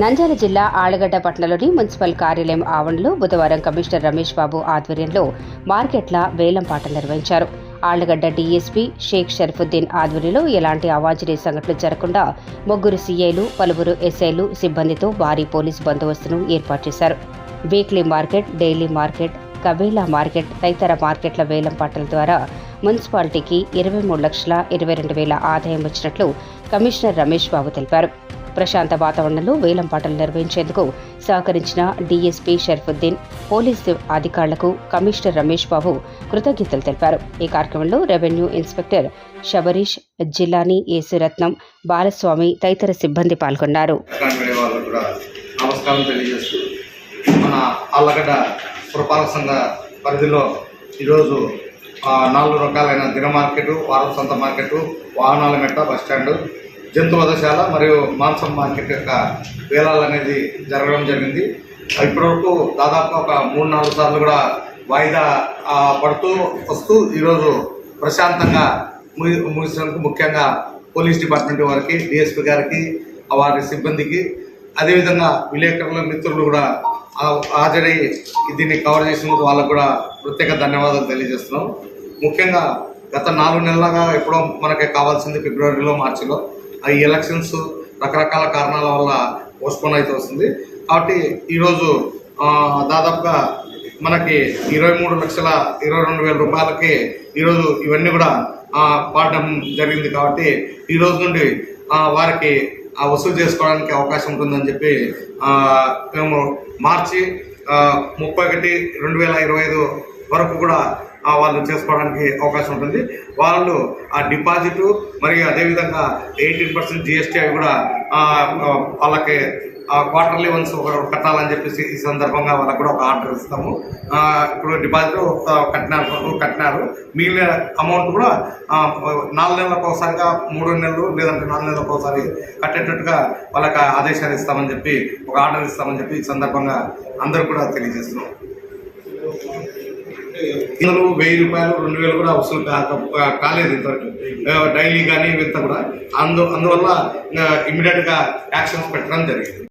నంద్యాల జిల్లా ఆళ్ళగడ్డ పట్నంలోని మున్సిపల్ కార్యాలయం ఆవరణలో బుధవారం కమిషనర్ రమేష్ బాబు ఆధ్వర్యంలో మార్కెట్ల వేలంపాట నిర్వహించారు. ఆళ్ళగడ్డ డీఎస్పీ షేక్ షర్ఫుద్దీన్ ఆధ్వర్యంలో ఎలాంటి అవాంఛనీయ సంఘటనలు జరగకుండా ముగ్గురు సీఐలు పలువురు ఎస్ఐలు సిబ్బందితో భారీ పోలీసు బందోబస్తును ఏర్పాటు చేశారు. వీక్లీ మార్కెట్ డైలీ మార్కెట్ కబేలా మార్కెట్ తదితర మార్కెట్ల వేలం పాటల ద్వారా మున్సిపాలిటీకి ఇరవై మూడు లక్షల ఇరవై రెండు వేల ఆదాయం వచ్చినట్లు కమిషనర్ రమేష్ బాబు తెలిపారు. ప్రశాంత వాతావరణంలో వేలం పాటలు నిర్వహించేందుకు సహకరించిన డీఎస్పీ షర్ఫుద్దీన్ పోలీసు అధికారులకు కమిషనర్ రమేష్ బాబు కృతజ్ఞతలు తెలిపారు. ఈ కార్యక్రమంలో రెవెన్యూ ఇన్స్పెక్టర్ శబరీష్ జిల్లాని యేసురత్నం బాలస్వామి తదితర సిబ్బంది పాల్గొన్నారు. నమస్కారం తెలియజేస్తూ మన ఆళ్ళగడ్డ పురపాలక సంఘ పరిధిలో ఈరోజు నాలుగు రకాలైన దిన మార్కెట్ వారం సంత మార్కెట్ వాహనాల మెట్ట బస్ స్టాండ్ జంతు వధశాల మరియు మాంసం మార్కెట్ యొక్క వేలాలు అనేది జరగడం జరిగింది. ఇప్పటివరకు దాదాపు ఒక మూడు నాలుగు సార్లు కూడా వాయిదా పడుతూ వస్తూ ఈరోజు ప్రశాంతంగా ముగి ముగిసినందుకు ముఖ్యంగా పోలీస్ డిపార్ట్మెంట్ వారికి డిఎస్పీ గారికి వారి సిబ్బందికి అదేవిధంగా విలేకరుల మిత్రులు కూడా హాజరై దీన్ని కవర్ చేసినందుకు వాళ్ళకు కూడా ప్రత్యేక ధన్యవాదాలు తెలియజేస్తున్నాం. ముఖ్యంగా గత నాలుగు నెలలుగా ఎప్పుడో మనకి కావాల్సింది ఫిబ్రవరిలో మార్చిలో ఈ ఎలక్షన్స్ రకరకాల కారణాల వల్ల పోస్ట్పోన్ అయితే వస్తుంది. కాబట్టి ఈరోజు దాదాపుగా మనకి ఇరవై మూడు లక్షల ఇరవై రెండు వేల రూపాయలకి ఈరోజు ఇవన్నీ కూడా పాడడం జరిగింది. కాబట్టి ఈ రోజు నుండి వారికి ఆ వసూలు చేసుకోవడానికి అవకాశం ఉంటుందని చెప్పి మేము మార్చి ముప్పై ఒకటి రెండు వేల ఇరవై ఐదు వరకు కూడా వాళ్ళు చేసుకోవడానికి అవకాశం ఉంటుంది. వాళ్ళు ఆ డిపాజిట్ మరియు అదేవిధంగా ఎయిటీన్ పర్సెంట్ జిఎస్టీ అవి కూడా వాళ్ళకి క్వార్టర్లీ వన్స్ ఒక కట్టాలని చెప్పేసి ఈ సందర్భంగా వాళ్ళకి కూడా ఒక ఆర్డర్ ఇస్తాము. ఇప్పుడు డిపాజిట్ కట్టినారు కట్టినారు. మిగిలిన అమౌంట్ కూడా నాలుగు నెలలకు ఒకసారిగా మూడు నెలలు లేదంటే నాలుగు నెలలకు ఒకసారి కట్టేటట్టుగా వాళ్ళకి ఆదేశాలు ఇస్తామని చెప్పి ఒక ఆర్డర్ ఇస్తామని చెప్పి ఈ సందర్భంగా అందరూ కూడా తెలియజేస్తున్నాం. ఇందులో వెయ్యి రూపాయలు రెండు వేలు కూడా వసూలు కాక కాలేదు ఇంతవరకు. డైలీ కానీ ఇంత కూడా. అందు అందువల్ల ఇమీడియట్గా యాక్షన్స్ పెట్టడం జరిగింది.